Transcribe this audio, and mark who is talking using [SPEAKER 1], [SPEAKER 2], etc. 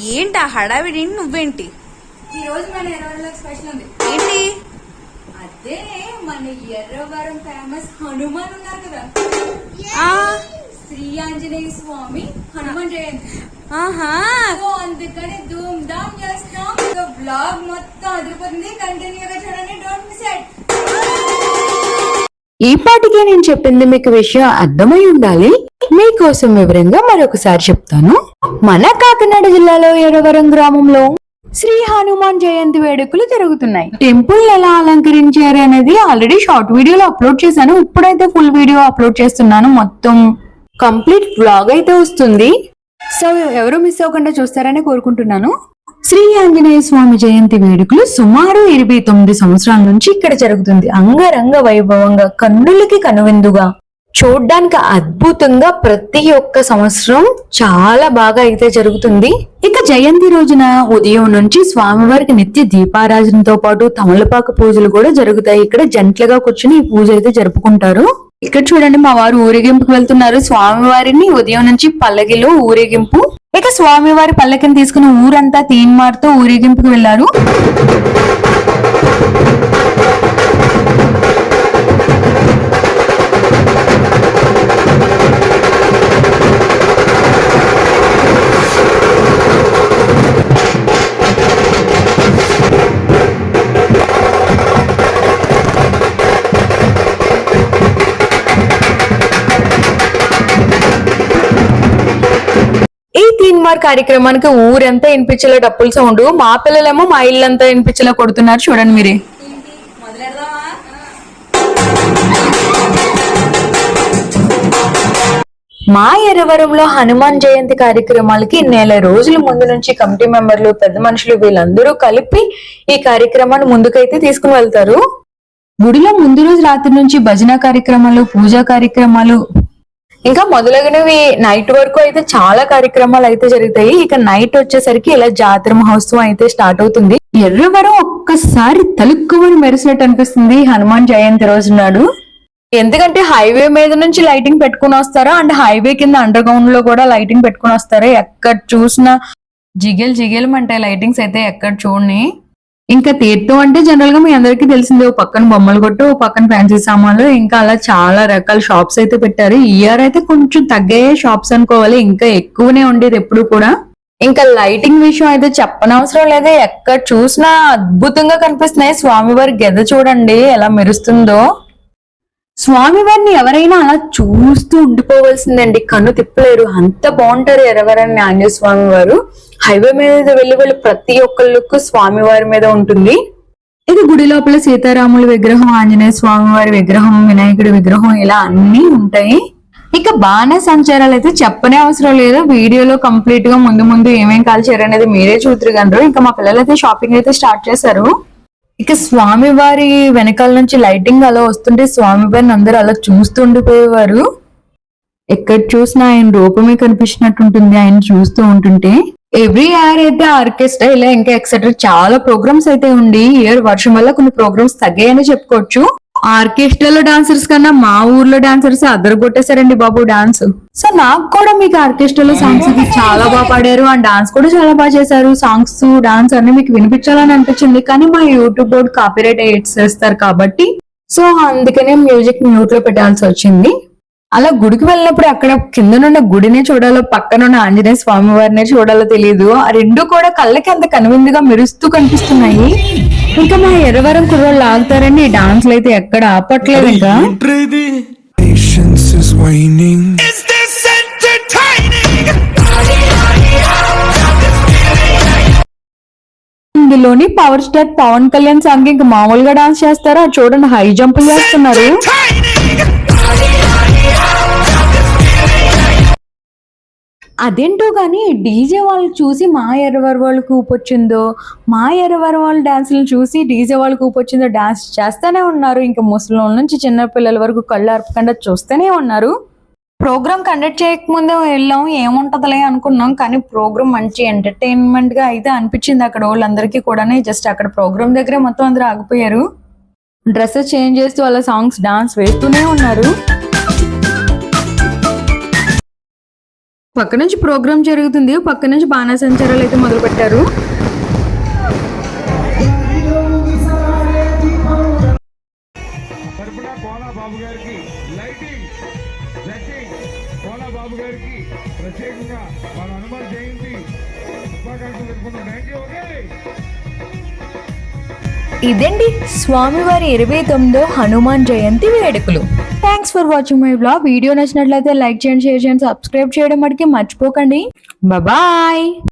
[SPEAKER 1] హడావిడి నువ్వేంటి?
[SPEAKER 2] ఈ రోజు మన ఎర్రవరంలో స్పెషల్ ఉంది.
[SPEAKER 1] ఏంటి?
[SPEAKER 2] అదే మన ఎర్రవరం ఫేమస్ హనుమాన్ ఉన్నారు కదా.
[SPEAKER 1] ఆ,
[SPEAKER 2] శ్రీ ఆంజనేయ స్వామి హనుమాన్ జయంతి.
[SPEAKER 1] ఆహా.
[SPEAKER 2] సో అందుకని ధూమ్ ధామ్ చేస్తున్నాం. సో బ్లాగ్ మొత్తం అదిరిపోతుంది. కంటిన్యూగా చూడండి. డోంట్ మిస్ ఇట్
[SPEAKER 3] ఈ పాటికే నేను చెప్పింది మీకు విషయం అర్థమై ఉండాలి. మీకోసం వివరంగా మరొకసారి చెప్తాను. మన కాకినాడ జిల్లాలో ఎడవరం గ్రామంలో శ్రీ హనుమాన్ జయంతి వేడుకలు జరుగుతున్నాయి. టెంపుల్ ఎలా అలంకరించారు అనేది ఆల్రెడీ షార్ట్ వీడియోలో అప్లోడ్ చేశాను. ఇప్పుడైతే ఫుల్ వీడియో అప్లోడ్ చేస్తున్నాను. మొత్తం కంప్లీట్ బ్లాగ్ అయితే వస్తుంది. సో ఎవరు మిస్ అవ్వకుండా చూస్తారని కోరుకుంటున్నాను. శ్రీ ఆంజనేయ స్వామి జయంతి వేడుకలు సుమారు ఇరవై తొమ్మిది సంవత్సరాల నుంచి ఇక్కడ జరుగుతుంది. అంగరంగ వైభవంగా కన్నులకి కనువిందుగా చూడ్డానికి అద్భుతంగా ప్రతి ఒక్క సంవత్సరం చాలా బాగా అయితే జరుగుతుంది. ఇక జయంతి రోజున ఉదయం నుంచి స్వామివారికి నిత్య దీపారాజనతో పాటు తమలపాకు పూజలు కూడా జరుగుతాయి. ఇక్కడ జంటలుగా కూర్చుని ఈ పూజ అయితే జరుపుకుంటారు. ఇక్కడ చూడండి మా వారు ఊరేగింపుకి వెళ్తున్నారు. స్వామివారిని ఉదయం నుంచి పల్లకిలో ఊరేగింపు. ఇక స్వామివారి పల్లకిని తీసుకుని ఊరంతా తీన్మార్తో ఊరేగింపుకి వెళ్ళారు ఈ కార్యక్రమానికి ఊరంతా వినిపించేలా డప్పుల సౌండ్. మా పిల్లలేమో మా ఇల్లంతా వినిపించేలా కొడుతున్నారు. చూడండి మీరే. మా ఎరవరంలో హనుమాన్ జయంతి కార్యక్రమాలకి నెల రోజుల ముందు నుంచి కమిటీ మెంబర్లు పెద్ద మనుషులు వీళ్ళందరూ కలిపి ఈ కార్యక్రమాన్ని ముందుకైతే తీసుకుని వెళ్తారు. గుడిలో ముందు రోజు రాత్రి నుంచి భజన కార్యక్రమాలు పూజా కార్యక్రమాలు ఇంకా మొదలగునవి నైట్ వరకు అయితే చాలా కార్యక్రమాలు అయితే జరుగుతాయి. ఇక నైట్ వచ్చేసరికి ఇలా జాతర మహోత్సవం అయితే స్టార్ట్ అవుతుంది. ఎర్రవరం ఒక్కసారి తలుక్కుమని మెరిసినట్టు అనిపిస్తుంది హనుమాన్ జయంతి రోజు నాడు. ఎందుకంటే హైవే మీద నుంచి లైటింగ్ పెట్టుకుని వస్తారా? అంటే హైవే కింద అండర్ గ్రౌండ్లో కూడా లైటింగ్ పెట్టుకుని వస్తారా? ఎక్కడ చూసినా జిగేల్ జిగేల్ అంటాయి లైటింగ్స్ అయితే ఎక్కడ చూడని. ఇంకా తీర్థం అంటే జనరల్గా మీ అందరికీ తెలిసిందే ఓ పక్కన బొమ్మలు కొట్టు ఓ పక్కన ఫ్యాన్సీ సామాన్లు ఇంకా అలా చాలా రకాల షాప్స్ అయితే పెట్టారు. ఈ ఇయర్ అయితే కొంచెం తగ్గాయే షాప్స్ అనుకోవాలి ఇంకా ఎక్కువనే ఉండేది ఎప్పుడు కూడా. ఇంకా లైటింగ్ విషయం అయితే చెప్పనవసరం లేదు ఎక్కడ చూసినా అద్భుతంగా కనిపిస్తున్నాయి. స్వామివారి గెద చూడండి ఎలా మెరుస్తుందో. స్వామివారిని ఎవరైనా అలా చూస్తూ ఉండిపోవలసిందండి కన్ను తిప్పలేరు. అంత బాగుంటారు ఎరవరని ఆంజనేయ స్వామి వారు. హైవే మీద వెళ్ళి వెళ్ళి ప్రతి ఒక్కళ్ళకు స్వామివారి మీద ఉంటుంది. ఇది గుడి లోపల సీతారాముల విగ్రహం ఆంజనేయ స్వామి వారి విగ్రహం వినాయకుడి విగ్రహం ఇలా అన్ని ఉంటాయి. ఇక బాణ సంచారాలు అయితే చెప్పనే అవసరం లేదు. వీడియోలో కంప్లీట్గా ముందు ముందు ఏమేం కాల్చారు అనేది మీరే చూతురుగలరు ఇంకా మా పిల్లలు అయితే షాపింగ్ అయితే స్టార్ట్ చేశారు. ఇక స్వామివారి వెనకాల నుంచి లైటింగ్ అలా వస్తుంటే స్వామి వారిని అందరూ అలా చూస్తూ ఉండిపోయేవారు. ఎక్కడ చూసినా ఆయన రూపమే కనిపించినట్టు ఉంటుంది ఆయన చూస్తూ ఉంటుంటే. ఎవ్రీ ఇయర్ అయితే ఆర్కెస్ట్రా ఇలా ఇంకా ఎక్సెట్రా చాలా ప్రోగ్రామ్స్ అయితే ఉండి ఇయర్ వర్షం వల్ల కొన్ని ప్రోగ్రామ్స్ తగ్గాయని చెప్పుకోవచ్చు. ఆర్కెస్ట్రాలో డాన్సర్స్ కన్నా మా ఊర్లో డాన్సర్స్ అద్దరు కొట్టేశారండి బాబు డాన్స్ సో నాకు కూడా మీకు ఆర్కెస్ట్రాలో సాంగ్స్ చాలా బాగా పాడారు. ఆ డాన్స్ కూడా చాలా బాగా చేశారు. సాంగ్స్ డాన్స్ అన్ని మీకు వినిపించాలని అనిపించింది. కానీ మా యూట్యూబ్ బోర్డ్ కాపీరైట్ ఎయిడ్స్ చేస్తారు కాబట్టి. సో అందుకనే మ్యూజిక్ మ్యూట్లో పెట్టాల్సి వచ్చింది. అలా గుడికి వెళ్ళినప్పుడు అక్కడ కిందనున్న గుడినే చూడాలో పక్కనున్న ఆంజనేయ స్వామి వారినే చూడాలో తెలియదు ఆ రెండు కూడా కళ్ళకి అంత కనువిందుగా మెరుస్తూ కనిపిస్తున్నాయి. ఇంకా మా ఎర్రవరం కుర్రోళ్ళు ఆగుతారండి ఈ డాన్స్లు అయితే ఎక్కడ ఆపట్లేదు ఇంకా? ఇందులోని power star Pawan Kalyan song ఇంకా మామూలుగా డాన్స్ చేస్తారా? చూడండి హై జంపులు చేస్తున్నారు. అదేంటో కానీ డీజే వాళ్ళు చూసి మా ఎర్రవర్ వాళ్ళకి ఊపొచ్చిందో మా ఎర్రవర్ వాళ్ళ డాన్సులు చూసి డీజే వాళ్ళకి ఊపొచ్చిందో డాన్స్ చేస్తూనే ఉన్నారు. ఇంకా ముసలి నుంచి చిన్నపిల్లల వరకు కళ్ళు అర్పకుండా చూస్తూనే ఉన్నారు. ప్రోగ్రామ్ కండక్ట్ చేయకముందే వెళ్ళాం ఏముంటుందిలే అనుకున్నాం. కానీ ప్రోగ్రామ్ మంచి ఎంటర్టైన్మెంట్గా అయితే అనిపించింది అక్కడ వాళ్ళందరికీ కూడా జస్ట్ అక్కడ ప్రోగ్రామ్ దగ్గరే మొత్తం అందరూ ఆగిపోయారు. డ్రెస్సెస్ చేంజ్ చేస్తూ వాళ్ళ సాంగ్స్ డాన్స్ వేస్తూనే ఉన్నారు. పక్క నుంచి ప్రోగ్రామ్ జరుగుతుంది. పక్క నుంచి బాణాసంచారాలు అయితే మొదలు పెట్టారు
[SPEAKER 4] ప్రత్యేకంగా మన హనుమాన్ జయంతి శుభాకాంక్షలు తెలుపుకున్నాం థ్యాంక్ యూ ఓకే
[SPEAKER 3] ఇదండి స్వామివారి ఇరవై తొమ్మిదో హనుమాన్ జయంతి వేడుకలు. Thanks for watching my blog video నచ్చినట్లయితే లైక్ చేయండి షేర్ చేయండి సబ్స్క్రైబ్ చేయడం మటుకి మర్చిపోకండి. బాయ్